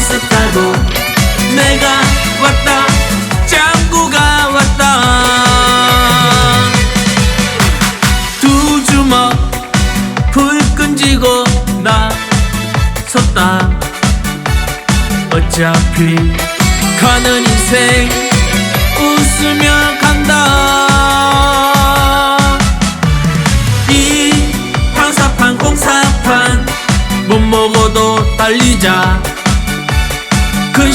버스 타고 내가 왔다. 짱구가 왔다. 두 주먹 불끈 쥐고 나 섰다. 어차피 가는 인생 웃으며 가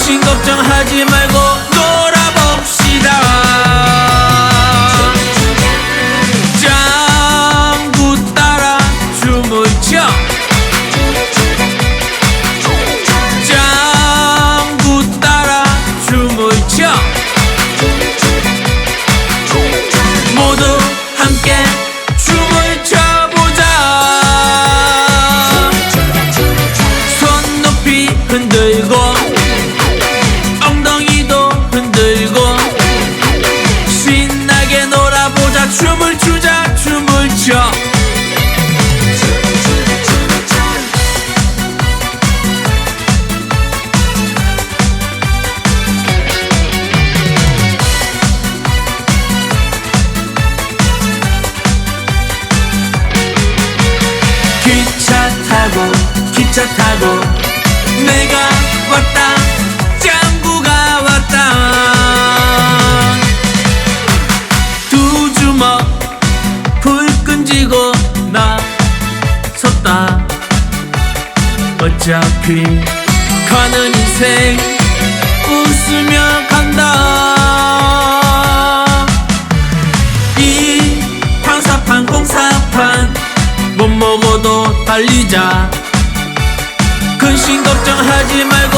근심 걱정하지 말고 기차 타고 내가 왔다. 짱구가 왔다. 두 주먹 불 끈지고 나 섰다. 어차피 가는 인생 웃으며 간다. 이 방사판 공사판 못 먹어도 달리자 걱정하지 말고